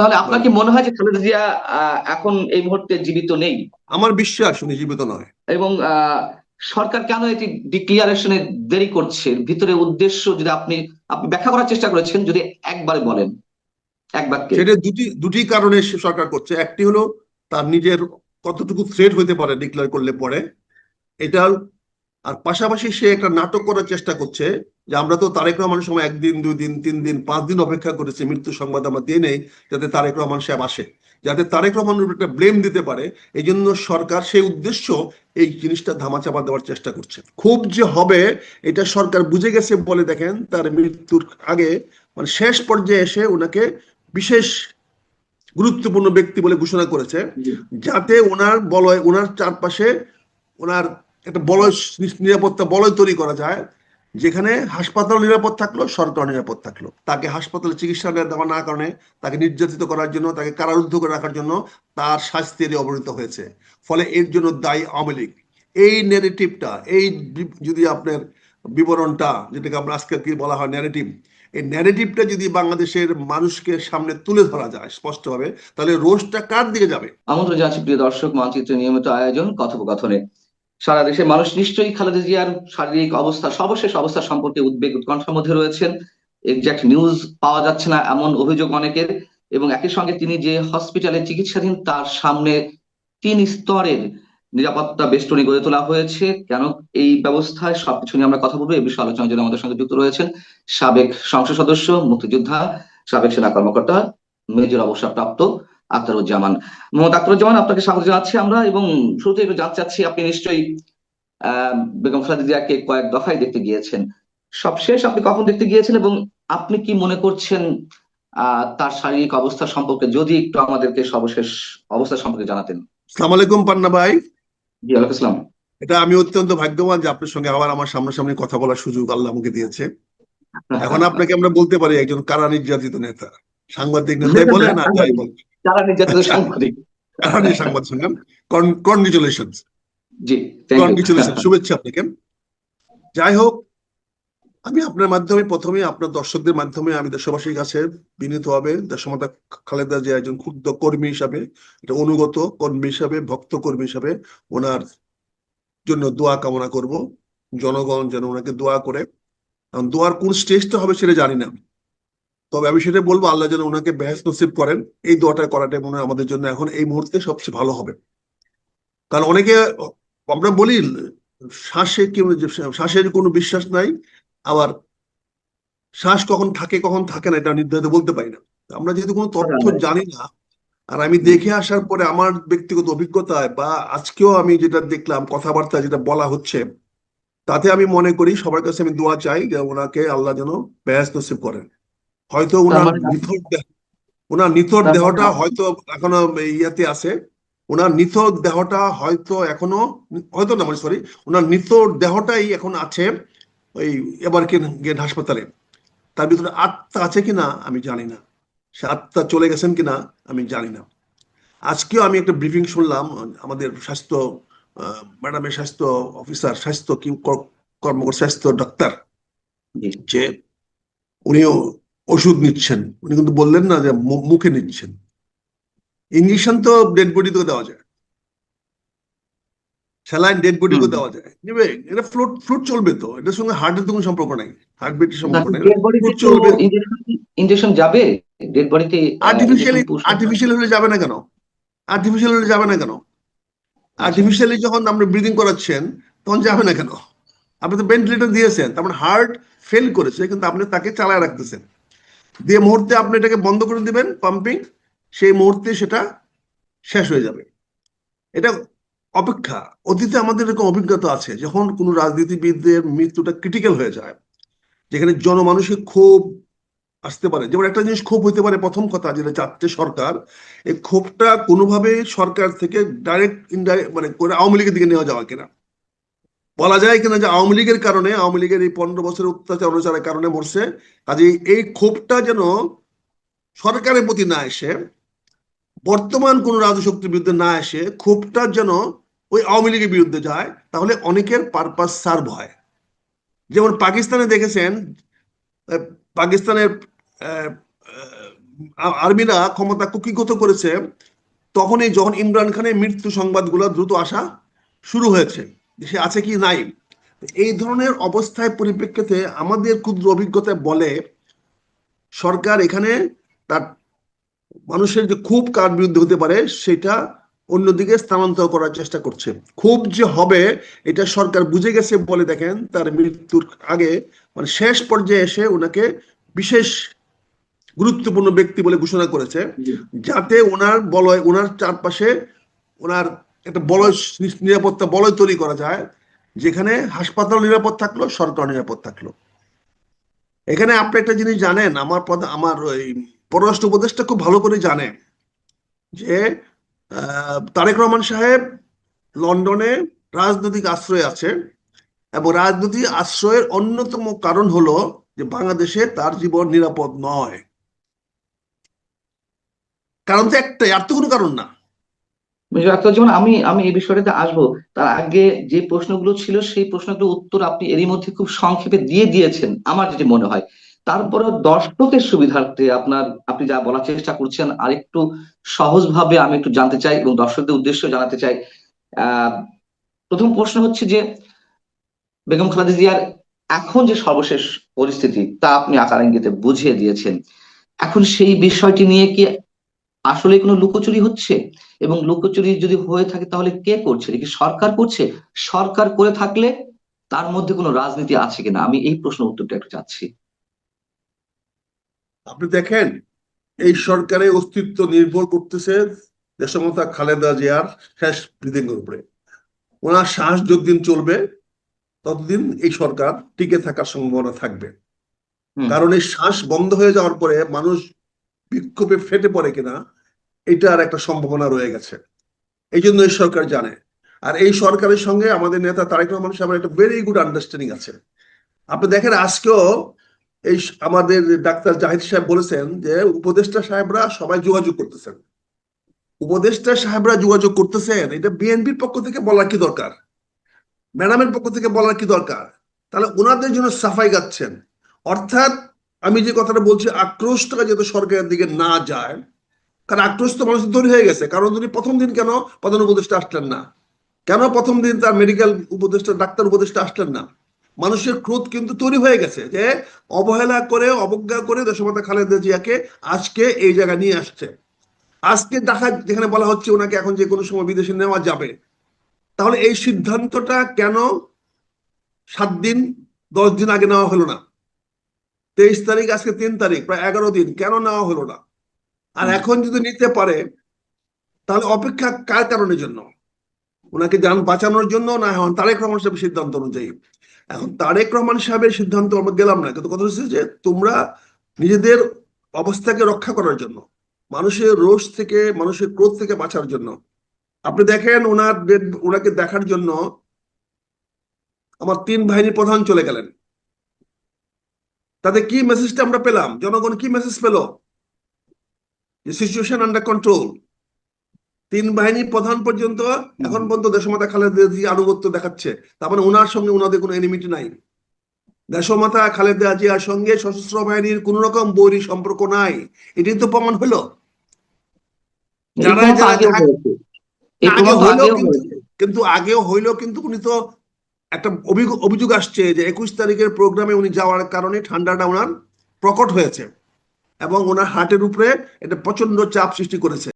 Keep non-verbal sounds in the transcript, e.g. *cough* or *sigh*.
তাহলে আপনার কি মনে হয় যে খালেদা জিয়া এখন এই মুহূর্তে জীবিত নেই? আমার বিশ্বাস উনি জীবিত নয়। এবং সরকার কেন এটি ডিক্লিয়ারেশনে দেরি করছে? ভিতরে উদ্দেশ্য যদি আপনি আপনি ব্যাখ্যা করার চেষ্টা করেছেন যদি একবারে বলেন এক বাক্যে। সেটা দুটি দুটি কারণে সে সরকার করছে। একটি হলো তার নিজের কতটুকু থ্রেট হতে পারে ডিক্লেয়ার করলে পরে। এটা আর পাশাপাশি সে একটা নাটক করার চেষ্টা করছে। যে আমরা তো তারেক রহমানের সময় একদিন দুই দিন তিন দিন পাঁচ দিন অপেক্ষা করেছি মৃত্যু সংবাদ আমরা দিয়ে নেই যাতে তারেক রহমান সাহেব আসে। যাতে তারেক রহমানের উপর একটা ব্লেম দিতে পারে এই জন্য সরকার সেই উদ্দেশ্য এই জিনিসটা ধামাচাপা দেওয়ার চেষ্টা করছে। খুব যে হবে এটা সরকার বুঝে গেছে বলে দেখেন তার মৃত্যুর আগে মানে শেষ পর্যায়ে এসে ওনাকে বিশেষ গুরুত্বপূর্ণ ব্যক্তি বলে ঘোষণা করেছে যাতে ওনার বলয় ওনার চারপাশে ওনার একটা বলয় নিরাপত্তা বলয় তৈরি করা যায় যেখানে হাসপাতাল নিরাপদ থাকল সরকার নিরাপদ থাকল। তাকে হাসপাতালে চিকিৎসা দেওয়া না কারণে, তাকে নির্যাতিত করার জন্য, তাকে কারারুদ্ধ করে রাখার জন্য তার শাস্তির অবনীত হয়েছে। ফলে এর জন্য দায়ী আওয়ামী লীগ। এই নেগেটিভটা এই যদি আপনার বিবরণটা, যেটাকে আমরা আজকে কি বলা হয় ন্যারেটিভ এই ন্যারেটিভটা যদি বাংলাদেশের মানুষকে সামনে তুলে ধরা যায় স্পষ্টভাবে, তাহলে রোজটা কার দিকে যাবে? জানাচ্ছি প্রিয় দর্শক মানচিত্রের নিয়মিত আয়োজন, কথোপকথনে। সারা দেশের মানুষ নিশ্চয়ই খালেদা জিয়ার শারীরিক অবস্থা, সর্বশেষ অবস্থা সম্পর্কে উদ্বেগ উৎকণ্ঠার মধ্যে রয়েছেন। এক্সাক্ট নিউজ পাওয়া যাচ্ছে না এমন অভিযোগ অনেকের এবং একই সঙ্গে তিনি যে হসপিটালে চিকিৎসাধীন তার সামনে তিন স্তরের নিরাপত্তা বেষ্টনী গড়ে তোলা হয়েছে। কেন এই ব্যবস্থায় সবকিছু নিয়ে আমরা কথা বলব এই বিষয়ে আলোচনার জন্য আমাদের সঙ্গে যুক্ত রয়েছেন সাবেক সংসদ সদস্য, মুক্তিযোদ্ধা, সাবেক সেনা কর্মকর্তা, মেজর অবসরপ্রাপ্ত আখতারুজ্জামান। মোহাম্মদ আখতারুজ্জামান আপনাকে স্বাগত জানাচ্ছি আমরা এবং শুরুতে একটু জানতে চাচ্ছি আপনি নিশ্চয়ই বেগম খালেদা কয়েক দফায় দেখতে গিয়েছেন। সবশেষ আপনি কখন দেখতে গিয়েছেন এবং আপনি কি মনে করছেন তার শারীরিক অবস্থা সম্পর্কে? যদি একটু আমাদেরকে সর্বশেষ অবস্থা সম্পর্কে জানাতেন। সালাম আলাইকুম পান্না ভাই। জি আলাইকুম আসসালাম। এটা আমি অত্যন্ত ভাগ্যবান যে আপনার সঙ্গে আবার আমার সামনাসামনি কথা বলার সুযোগ আল্লাহ আমাকে দিয়েছে। এখন আপনাকে আমরা বলতে পারি একজন কারা নির্যাতিত নেতা। সাংবাদিক নেতাই *laughs* বলে না যাই বলে। যারা নির্যাতিত সাংবাদিক। কারা নিয়ে সাংবাদ শুনলাম। কনগ্রেচুলেশন জি কনগ্রেচুলেশন শুভেচ্ছা আপনাকে। যাই হোক আমি আপনার মাধ্যমে প্রথমে আপনার দর্শকদের মাধ্যমে আমি দেশবাসীর কাছে বিনীত হবে দেশমাতা খালেদা যে একজন ক্ষুদ্র কর্মী হিসাবে একটা অনুগত কর্মী হিসাবে ভক্ত কর্মী হিসাবে ওনার জন্য দোয়া কামনা করব। জনগণ যেন ওনাকে দোয়া করে। কারণ দোয়ার কোন স্টেজটা হবে সেটা জানি না তবে আমি সেটা বলব আল্লাহ যেন ওনাকে বেহেস নসিব করেন। এই দোয়াটা করাটা মনে হয় আমাদের জন্য এখন এই মুহূর্তে সবচেয়ে ভালো হবে। কারণ অনেকে আমরা বলি শ্বাসে কি শ্বাসের কোনো বিশ্বাস নাই আবার শ্বাস কখন থাকে কখন থাকে না এটা নির্ধারিত বলতে পারি না। আমরা যেহেতু কোনো তথ্য জানি। না আর আমি দেখে আসার পরে আমার ব্যক্তিগত অভিজ্ঞতায় বা আজকেও আমি যেটা দেখলাম কথাবার্তা যেটা বলা হচ্ছে তাতে আমি মনে করি সবার কাছে আমি দোয়া চাই যে ওনাকে আল্লাহ যেন বেহেস নসিব করেন। হয়তো ওনার মানে- নিথর দেহ ওনার নিথর মানে- দেহটা হয়তো এখনও ইয়াতে আছে। ওনার নিথর দেহটা হয়তো এখনও হয়তো না সরি ওনার নিথর দেহটাই এখন আছে ওই এবার গেট হাসপাতালে। তার ভিতরে আত্মা আছে কিনা আমি জানি না। সে আত্মা চলে গেছেন কিনা আমি জানি না। আজকেও আমি একটা ব্রিফিং শুনলাম আমাদের স্বাস্থ্য ম্যাডামের স্বাস্থ্য অফিসার স্বাস্থ্য কি কর- কর্মকর্তা স্বাস্থ্য ডাক্তার যে উনিও ওষুধ নিচ্ছেন। উনি কিন্তু বললেন না যে মুখে নিচ্ছেন। ইঞ্জেকশন তো ডেড বডিতেও দেওয়া যায়। স্যালাইন ডেড বডিতেও হুম। দেওয়া যায়। নিবে এটা ফ্লুট ফ্লুট চলবে তো। এটার সঙ্গে হার্টের তো কোনো সম্পর্ক নাই। হার্ট বিটের সম্পর্ক নাই। ফ্লুট চলবে। ইনজেকশন যাবে? ডেড বডিতে আর্টিফিশিয়ালি আর্টিফিশিয়াল হলে যাবে না কেন? আর্টিফিশিয়াল হলে যাবে না কেন? আর্টিফিশিয়ালি যখন আপনি ব্রিদিং করাচ্ছেন তখন যাবে না কেন? আপনি তো ভেন্টিলেটর দিয়েছেন তার মানে হার্ট ফেল করেছে কিন্তু আপনি তাকে চালায় রাখতেছেন। দিয়ে মুহূর্তে আপনি এটাকে বন্ধ করে দিবেন পাম্পিং সেই মুহূর্তে সেটা শেষ হয়ে যাবে। এটা অপেক্ষা। অতীতে আমাদের এরকম অভিজ্ঞতা আছে, যখন কোনো রাজনীতিবিদদের মৃত্যুটা ক্রিটিক্যাল হয়ে যায়, যেখানে জনমানুষের ক্ষোভ আসতে পারে। যেমন একটা জিনিস ক্ষোভ হইতে পারে, প্রথম কথা যেটা চাচ্ছে সরকার, এই ক্ষোভটা কোনোভাবে সরকার থেকে ডাইরেক্ট ইনডাইরেক্ট মানে করে আওয়ামী লীগের দিকে নেওয়া যাওয়া কিনা। বলা যায় কিনা যে আওয়ামী লীগের কারণে, আওয়ামী লীগের এই পনেরো বছরের অত্যাচার অনুচারের কারণে মরছে। কাজে এই ক্ষোভটা যেন সরকারের প্রতি না এসে, বর্তমান কোন রাজশক্তির বিরুদ্ধে না এসে ক্ষোভটা যেন ওই আওয়ামী লীগের বিরুদ্ধে যায়, তাহলে অনেকের পারপাস সার্ভ হয়। যেমন পাকিস্তানে দেখেছেন পাকিস্তানের আর্মিরা ক্ষমতা কুকিগত করেছে, তখনই যখন ইমরান খানের মৃত্যু সংবাদগুলো দ্রুত আসা শুরু হয়েছে। সে আছে কি নাই? এই ধরনের অবস্থায় পরিপ্রেক্ষিতে আমাদের ক্ষুদ্র অভিজ্ঞতা বলে সরকার এখানে তার মানুষের যে খুব কার বিরুদ্ধে হতে পারে সেটা অন্যদিকে স্থানান্তর করার চেষ্টা করছে। খুব যে হবে এটা সরকার বুঝে গেছে বলে দেখেন তার মৃত্যুর আগে মানে শেষ পর্যায়ে এসে ওনাকে বিশেষ গুরুত্বপূর্ণ ব্যক্তি বলে ঘোষণা করেছে যাতে ওনার বলয় ওনার চারপাশে ওনার একটা বলয় নিরাপত্তা বলয় তৈরি করা যায়, যেখানে হাসপাতাল নিরাপদ থাকল সরকার নিরাপদ থাকল। এখানে আপনি একটা জিনিস জানেন, আমার আমার ওই পররাষ্ট্র উপদেষ্টা খুব ভালো করে জানে যে তারেক রহমান সাহেব লন্ডনে রাজনৈতিক আশ্রয় আছে এবং রাজনৈতিক আশ্রয়ের অন্যতম কারণ হলো যে বাংলাদেশে তার জীবন নিরাপদ নয়। কারণ তো একটাই, আর তো কোনো কারণ না। আখতারুজ্জামান আমি আমি এই বিষয়টাতে আসব, তার আগে যে প্রশ্নগুলো ছিল, সেই প্রশ্নগুলোর উত্তর আপনি এরই মধ্যে খুব সংক্ষেপে দিয়ে দিয়েছেন, আমার যেটি মনে হয়। তারপরে দর্শকের সুবিধার্থে আপনার, আপনি যা বলার চেষ্টা করছেন, আরেকটু সহজভাবে আমি একটু জানতে চাই এবং দর্শকদের উদ্দেশ্য জানাতে চাই। প্রথম প্রশ্ন হচ্ছে যে, বেগম খালেদা জিয়ার এখন যে সর্বশেষ পরিস্থিতি, তা আপনি আকার ইঙ্গিতে বুঝিয়ে দিয়েছেন। এখন সেই বিষয়টি নিয়ে কি আসলে কোনো লুকোচুরি হচ্ছে? এবং লুকোচুরি যদি হয়ে থাকে তাহলে কে করছে? কি সরকার করছে? সরকার করে থাকলে তার মধ্যে কোনো রাজনীতি আছে কিনা? আমি এই প্রশ্ন উত্তরটা একটু চাচ্ছি। আপনি দেখেন এই সরকারের অস্তিত্ব নির্ভর করতেছে দেশমতা খালেদা জিয়ার শেষ এর উপরে। ওনার শ্বাস যতদিন চলবে ততদিন এই সরকার টিকে থাকার সম্ভাবনা থাকবে। কারণ এই শ্বাস বন্ধ হয়ে যাওয়ার পরে মানুষ বিক্ষোভে ফেটে পড়ে কিনা, এটার একটা সম্ভাবনা রয়ে গেছে। এই জন্য এই সরকার জানে। আর এই সরকারের সঙ্গে আমাদের নেতা তারেক রহমান সাহেবের একটা ভেরি গুড আন্ডারস্ট্যান্ডিং আছে। আপনি দেখেন, আজকেও এই আমাদের ডাক্তার জাহিদ সাহেব বলেছেন যে, উপদেষ্টা সাহেবরা সবাই যোগাযোগ করতেছেন। উপদেষ্টা সাহেবরা যোগাযোগ করতেছেন, এটা বিএনপির পক্ষ থেকে বলার কি দরকার? ম্যাডামের পক্ষ থেকে বলার কি দরকার? তাহলে ওনাদের জন্য সাফাই গাচ্ছেন। অর্থাৎ আমি যে কথাটা বলছি আক্রোশটা যাতে সরকারের দিকে না যায়, কারণ আক্রোশ তো মানুষের তৈরি হয়ে গেছে। কারণ তিনি প্রথম দিন কেন প্রধান উপদেষ্টা আসলেন না? কেন প্রথম দিন তার মেডিকেল উপদেষ্টা, ডাক্তার উপদেষ্টা আসলেন না? মানুষের ক্রোধ কিন্তু তৈরি হয়ে গেছে যে অবহেলা করে, অবজ্ঞা করে দেশমাতা খালেদা জিয়াকে আজকে এই জায়গায় নিয়ে আসছে। আজকে দেখা, যেখানে বলা হচ্ছে ওনাকে এখন যে কোনো সময় বিদেশে নেওয়া যাবে। তাহলে এই সিদ্ধান্তটা কেন সাত দিন, দশ দিন আগে নেওয়া হলো না? তেইশ তারিখ আজকে তিন তারিখ প্রায় এগারো দিন কেন নেওয়া হলো না? আর এখন যদি নিতে পারে তাহলে অপেক্ষা কার কারণের জন্য? ওনাকে যান বাঁচানোর জন্য না এখন তারেক রহমান সাহেবের সিদ্ধান্ত অনুযায়ী? এখন তারেক রহমান সাহেবের সিদ্ধান্ত আমরা গেলাম না কিন্তু কথা হচ্ছে যে তোমরা নিজেদের অবস্থাকে রক্ষা করার জন্য মানুষের রোষ থেকে মানুষের ক্রোধ থেকে বাঁচার জন্য। আপনি দেখেন ওনার ওনাকে দেখার জন্য আমার তিন বাহিনীর প্রধান চলে গেলেন। তাতে কি মেসেজটা আমরা পেলাম? জনগণ কি মেসেজ পেল? যে সিচুয়েশন আন্ডার কন্ট্রোল তিন বাহিনী প্রধান পর্যন্ত এখন পর্যন্ত দেশমাতা খালেদা জিয়া আনুগত্য দেখাচ্ছে। তার মানে ওনার সঙ্গে ওনাদের কোনো এনিমিটি নাই। দেশমাতা খালেদা জিয়ার সঙ্গে সশস্ত্র বাহিনীর কোন রকম বৈরী সম্পর্ক নাই। এটাই তো প্রমাণ হলো। যারা যারা কিন্তু আগেও হইলেও কিন্তু উনি তো একটা অভিযোগ আসছে যে একুশ তারিখের প্রোগ্রামে উনি যাওয়ার কারণে ঠান্ডাটা ওনার প্রকট হয়েছে এবং ওনার হার্টের উপরে এটা প্রচণ্ড চাপ সৃষ্টি করেছে।